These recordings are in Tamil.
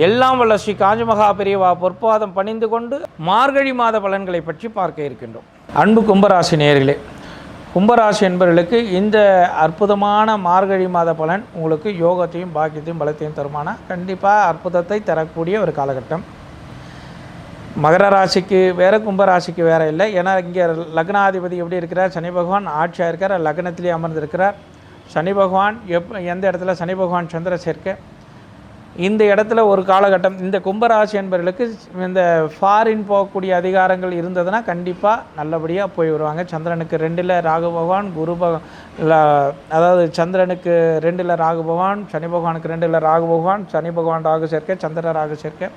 எல்லாம் வல்ல ஸ்ரீ காஞ்சிமகா பெரியவா பொற்பாதம் பணிந்து கொண்டு மார்கழி மாத பலன்களை பற்றி பார்க்க இருக்கின்றோம். அன்பு கும்பராசி நேர்களே கும்பராசி என்பவர்களுக்கு இந்த அற்புதமான மார்கழி மாத பலன் உங்களுக்கு யோகத்தையும் பாக்கியத்தையும் பலத்தையும் தருமானா? கண்டிப்பாக அற்புதத்தை தரக்கூடிய ஒரு காலகட்டம். மகர ராசிக்கு வேறு கும்பராசிக்கு வேறு இல்லை. ஏன்னா இங்கே லக்னாதிபதி எப்படி இருக்கிறார்? சனி பகவான் ஆட்சியாக இருக்கார் லக்னத்திலே அமர்ந்திருக்கிறார். சனி பகவான் எப் எந்த இடத்துல? சனி பகவான் சந்திர சேர்க்கை இந்த இடத்துல ஒரு காலகட்டம் இந்த கும்பராசி என்பவர்களுக்கு இந்த ஃபாரின் போகக்கூடிய அதிகாரங்கள் இருந்ததுன்னா கண்டிப்பாக நல்லபடியாக போய் வருவாங்க. சந்திரனுக்கு ரெண்டில் ராகு பகவான் குரு பக அதாவது சந்திரனுக்கு ரெண்டில் ராகு பகவான் சனி பகவானுக்கு ரெண்டில் ராகு பகவான் சனி பகவான் ராகு சேர்க்கை சந்திர ராகு சேர்க்கை.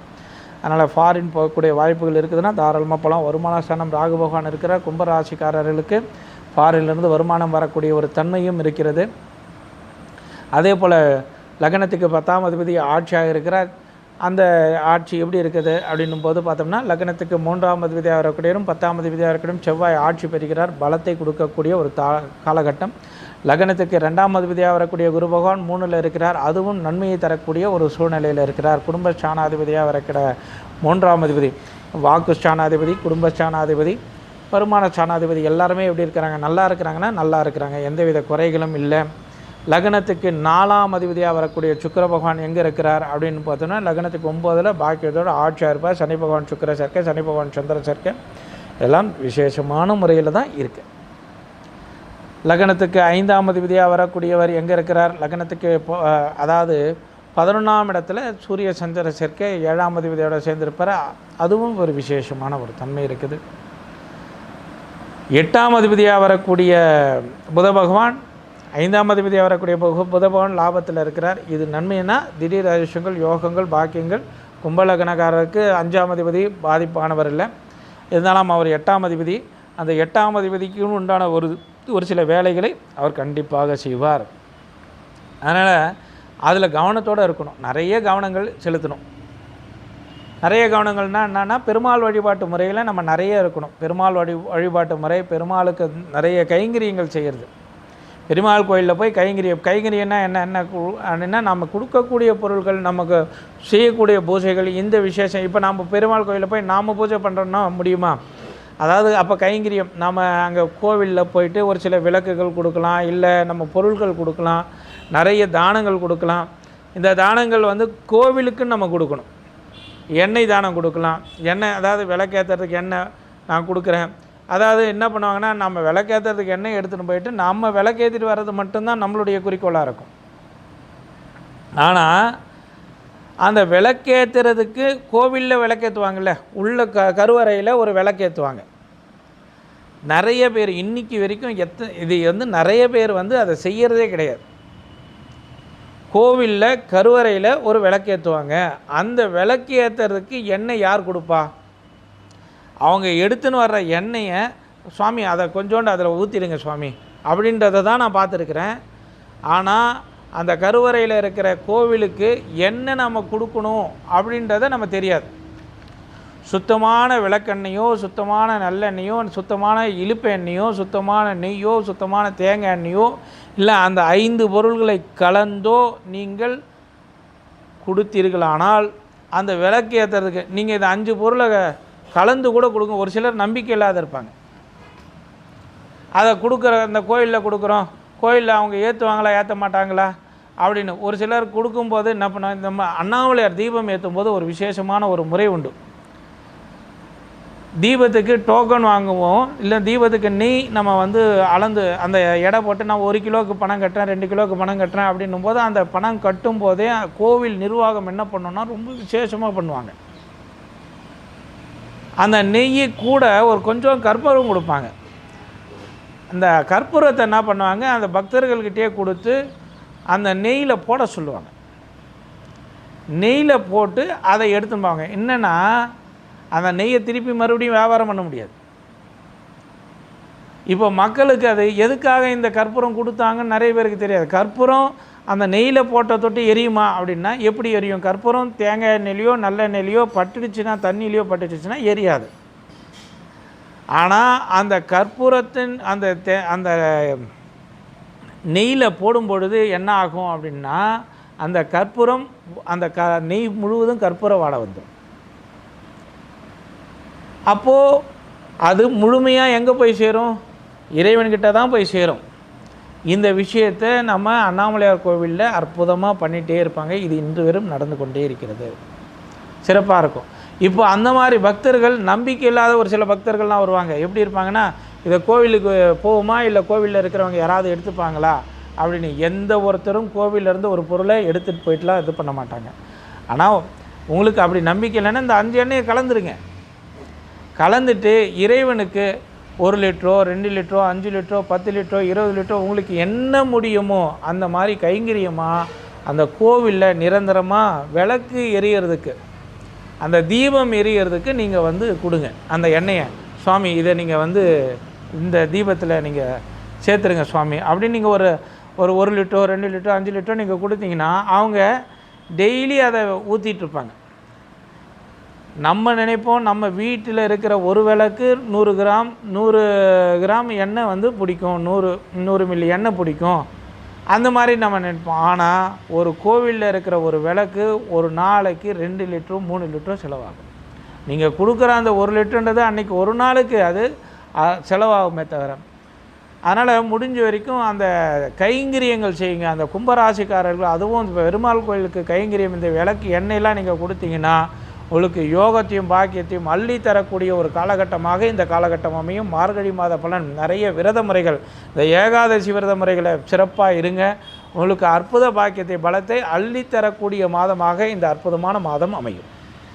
அதனால் ஃபாரின் போகக்கூடிய வாய்ப்புகள் இருக்குதுன்னா தாராளமாக போகலாம் வருமான ஸ்தானம் ராகு பகவான் இருக்கிற கும்பராசிக்காரர்களுக்கு ஃபாரின்லேருந்து வருமானம் வரக்கூடிய ஒரு தன்மையும் இருக்கிறது. அதே போல் லக்னத்துக்கு பத்தாம் அதிபதி ஆட்சியாக இருக்கிறார். அந்த ஆட்சி எப்படி இருக்குது அப்படின்னும் போது பார்த்தோம்னா லக்னத்துக்கு மூன்றாம் அதிபதியாக இருக்கக்கூடியவரும் பத்தாம் அதிபதியாக இருக்கட்டும் செவ்வாய் ஆட்சி பெறுகிறார். பலத்தை கொடுக்கக்கூடிய ஒரு தா காலகட்டம். லக்னத்துக்கு ரெண்டாம் அதிபதியாக வரக்கூடிய குரு பகவான் மூணில் இருக்கிறார். அதுவும் நன்மையை தரக்கூடிய ஒரு சூழ்நிலையில் இருக்கிறார். குடும்ப ஸ்தானாதிபதியாக இருக்கிற மூன்றாம் அதிபதி வாக்கு ஸ்தானாதிபதி குடும்ப ஸ்தானாதிபதி வருமான ஸ்தானாதிபதி எல்லாருமே எப்படி இருக்கிறாங்க? நல்லா இருக்கிறாங்கன்னா நல்லா இருக்கிறாங்க. எந்தவித குறைகளும் இல்லை. லக்னத்துக்கு நாலாம் அதிபதியாக வரக்கூடிய சுக்கிர பகவான் எங்கே இருக்கிறார் அப்படின்னு பார்த்தோம்னா லக்னத்துக்கு ஒம்போதில் பாக்கியத்தோட ஆட்சியாக இருப்பார். சனி பகவான் சுக்கிர சேர்க்கை சனி பகவான் சந்திர சேர்க்கை. எல்லாம் விசேஷமான முறையில் தான் இருக்குது லக்னத்துக்கு ஐந்தாம் அதிபதியாக வரக்கூடியவர் எங்கே இருக்கிறார்? லக்னத்துக்கு அதாவது பதினொன்றாம் இடத்துல சூரிய சந்திர சேர்க்கை ஏழாம் அதிபதியோட சேர்ந்திருப்பார். அதுவும் ஒரு விசேஷமான ஒரு தன்மை இருக்குது. எட்டாம் அதிபதியாக வரக்கூடிய புத பகவான் ஐந்தாம் அதிபதியாக வரக்கூடிய புதபவன் லாபத்தில் இருக்கிறார். இது நன்மைனா திடீர் அதிர்ஷ்டங்கள் யோகங்கள் பாக்கியங்கள். கும்பலகனக்காரருக்கு அஞ்சாம் அதிபதி பாதிப்பானவர் இல்லை. இருந்தாலும் அவர் எட்டாம் அதிபதி. அந்த எட்டாம் அதிபதிக்கும் உண்டான ஒரு ஒரு சில வேலைகளை அவர் கண்டிப்பாக செய்வார். அதனால் அதில் கவனத்தோடு இருக்கணும். நிறைய கவனங்கள் செலுத்தணும். நிறைய கவனங்கள்னா என்னென்னா பெருமாள் வழிபாட்டு முறையில் நம்ம நிறைய இருக்கணும். பெருமாள் வழி வழிபாட்டு முறை பெருமாளுக்கு நிறைய கைங்கரியங்கள் செய்கிறது பெருமாள் கோயிலில் போய் கைங்கரியம் கைங்கரியம்னா என்ன என்ன கு- அப்படின்னா நம்ம கொடுக்கக்கூடிய பொருட்கள் நமக்கு செய்யக்கூடிய பூஜைகள் இந்த விசேஷம். இப்போ நம்ம பெருமாள் கோயிலில் போய் நாம் பூஜை பண்ணுறோன்னா முடியுமா? அதாவது அப்போ கைங்கரியம் நம்ம அங்கே கோவிலில் போயிட்டு ஒரு சில விளக்குகள் கொடுக்கலாம் இல்லை நம்ம பொருட்கள் கொடுக்கலாம் நிறைய தானங்கள் கொடுக்கலாம். இந்த தானங்கள் வந்து கோவிலுக்கு நம்ம கொடுக்கணும். எண்ணெய் தானம் கொடுக்கலாம். எண்ணெய் அதாவது விளக்கேற்றுறதுக்கு எண்ணெய் நான் கொடுக்குறேன். அதாவது என்ன பண்ணுவாங்கன்னா நம்ம விளக்கேற்றுறதுக்கு எண்ணெய் எடுத்துகிட்டு போயிட்டு நம்ம விளக்கேற்றிட்டு வர்றது மட்டும்தான் நம்மளுடைய குறிக்கோளாக இருக்கும். ஆனால் அந்த விளக்கேற்றுறதுக்கு கோவிலில் விளக்கேற்றுவாங்கள்ல உள்ள க கருவறையில் ஒரு விளக்கேற்றுவாங்க நிறைய பேர் இன்னைக்கு வரைக்கும் எத்த இது வந்து நிறைய பேர் வந்து அதை செய்கிறதே கிடையாது. கோவிலில் கருவறையில் ஒரு விளக்கு ஏற்றுவாங்க அந்த விளக்கு ஏற்றுறதுக்கு எண்ணெய் யார் கொடுப்பா? அவங்க எடுத்துன்னு வர்ற எண்ணெயை சுவாமி அதை கொஞ்சோண்டு அதில் ஊற்றிடுங்க சுவாமி. அப்படின்றத தான் நான் பார்த்துருக்குறேன். ஆனால் அந்த கருவறையில் இருக்கிற கோவிலுக்கு என்ன நம்ம கொடுக்கணும் அப்படின்றத நம்ம தெரியாது. சுத்தமான விளக்கெண்ணையோ சுத்தமான நல்லெண்ணெயோ சுத்தமான இழுப்பு எண்ணெயோ சுத்தமான நெய்யோ சுத்தமான தேங்காய் எண்ணெயோ இல்லை அந்த ஐந்து பொருள்களை கலந்தோ நீங்கள் கொடுத்தீர்களானால் அந்த விளக்கு ஏற்றுறதுக்கு நீங்கள் இந்த அஞ்சு பொருளை கலந்து கூட கொடுங்க. ஒரு சிலர் நம்பிக்கை இல்லாத இருப்பாங்க. அதை கொடுக்குற அந்த கோயிலில் கொடுக்குறோம். கோயிலில் அவங்க ஏற்றுவாங்களா ஏற்ற மாட்டாங்களா அப்படின்னு ஒரு சிலர் கொடுக்கும்போது என்ன பண்ண இந்த அண்ணாமலையார் தீபம் ஏற்றும் போது ஒரு விசேஷமான ஒரு முறை உண்டு. தீபத்துக்கு டோக்கன் வாங்குவோம். இல்லை தீபத்துக்கு நெய் நம்ம வந்து அளந்து அந்த எடை போட்டு நான் ஒரு கிலோவுக்கு பணம் கட்டுறேன் ரெண்டு கிலோவுக்கு பணம் கட்டுறேன் அப்படின்னும் போது அந்த பணம் கட்டும் போதே கோவில் நிர்வாகம் என்ன பண்ணோன்னா ரொம்ப விசேஷமாக பண்ணுவாங்க. அந்த நெய் கூட ஒரு கொஞ்சம் கற்பூரம் கொடுப்பாங்க. அந்த கற்பூரத்தை என்ன பண்ணுவாங்க? அந்த பக்தர்கள்கிட்டயே கொடுத்து அந்த நெய்யில் போட சொல்லுவாங்க. நெய்யில் போட்டு அதை எடுத்துன்னு போவாங்க. என்னென்னா அந்த நெய்யை திருப்பி மறுபடியும் வியாபாரம் பண்ண முடியாது. இப்போ மக்களுக்கு அது எதுக்காக இந்த கற்பூரம் கொடுத்தாங்கன்னு நிறைய பேருக்கு தெரியாது. கற்பூரம் அந்த நெய்யில் போட்ட தொட்டு எரியுமா அப்படின்னா எப்படி எரியும்? கற்பூரம் தேங்காய் எண்ணெயிலையோ நல்ல எண்ணெயிலையோ பட்டுடுச்சுன்னா தண்ணியிலையோ பட்டுடுச்சுன்னா எரியாது. ஆனால் அந்த கற்பூரத்தின் அந்த தே அந்த நெய்யில் போடும் பொழுது என்ன ஆகும் அப்படின்னா அந்த கற்பூரம் அந்த க நெய் முழுவதும் கற்பூர வாடை வந்துடும் அப்போது அது முழுமையாக எங்கே போய் சேரும்? இறைவன்கிட்ட தான் போய் சேரும். இந்த விஷயத்தை நம்ம அண்ணாமலையார் கோவிலில் அற்புதமாக பண்ணிகிட்டே இருப்பாங்க. இது இன்று வரும் நடந்து கொண்டே இருக்கிறது. சிறப்பாக இருக்கும். இப்போ அந்த மாதிரி பக்தர்கள் நம்பிக்கை இல்லாத ஒரு சில பக்தர்கள்லாம் வருவாங்க. எப்படி இருப்பாங்கன்னா இதை கோவிலுக்கு போகுமா? இல்லை கோவிலில் இருக்கிறவங்க யாராவது எடுத்துப்பாங்களா? அப்படின்னு எந்த ஒருத்தரும் கோவிலேருந்து ஒரு பொருளை எடுத்துகிட்டு போயிட்டுலாம் இது பண்ண மாட்டாங்க. ஆனால் உங்களுக்கு அப்படி நம்பிக்கை இல்லைன்னா இந்த அஞ்சு எண்ணெயை கலந்துருங்க. கலந்துட்டு இறைவனுக்கு ஒரு லிட்டரோ ரெண்டு லிட்டரோ அஞ்சு லிட்டரோ பத்து லிட்டரோ இருபது லிட்டரோ உங்களுக்கு என்ன முடியுமோ அந்த மாதிரி கைங்கரியமாக அந்த கோவிலில் நிரந்தரமாக விளக்கு எரியறதுக்கு அந்த தீபம் எரியறதுக்கு நீங்கள் வந்து கொடுங்க அந்த எண்ணெயை. சுவாமி இதை நீங்கள் வந்து இந்த தீபத்தில் நீங்கள் சேர்த்துருங்க சுவாமி. அப்படின்னு நீங்கள் ஒரு ஒரு ஒரு லிட்டரோ ரெண்டு லிட்டரோ அஞ்சு லிட்டரோ நீங்கள் கொடுத்தீங்கன்னா அவங்க டெய்லி அதை ஊற்றிட்டு இருப்பாங்க. நம்ம நினைப்போம் நம்ம வீட்டில் இருக்கிற ஒரு விளக்கு நூறு கிராம் நூறு கிராம் எண்ணெய் வந்து பிடிக்கும். நூறு நூறு மில்லி எண்ணெய் பிடிக்கும். அந்த மாதிரி நம்ம நினைப்போம். ஆனால் ஒரு கோவிலில் இருக்கிற ஒரு விளக்கு ஒரு நாளைக்கு ரெண்டு லிட்டரும் மூணு லிட்டரும் செலவாகும். நீங்கள் கொடுக்குற அந்த ஒரு லிட்டருன்றது அன்றைக்கி ஒரு நாளுக்கு அது செலவாகுமே தவிர. அதனால் முடிஞ்ச வரைக்கும் அந்த கைங்கரியங்கள் செய்யுங்க. அந்த கும்பராசிக்காரர்கள் அதுவும் பெருமாள் கோயிலுக்கு கைங்கரியம் இந்த விளக்கு எண்ணெயெல்லாம் நீங்கள் கொடுத்தீங்கன்னா உங்களுக்கு யோகத்தையும் பாக்கியத்தையும் அள்ளி தரக்கூடிய ஒரு காலகட்டமாக இந்த காலகட்டம் அமையும். மார்கழி மாத பலன் நிறைய விரத முறைகள். இந்த ஏகாதசி விரத முறைகளை சிறப்பாக இருங்க. உங்களுக்கு அற்புத பாக்கியத்தை பலத்தை அள்ளி தரக்கூடிய மாதமாக இந்த அற்புதமான மாதம் அமையும்.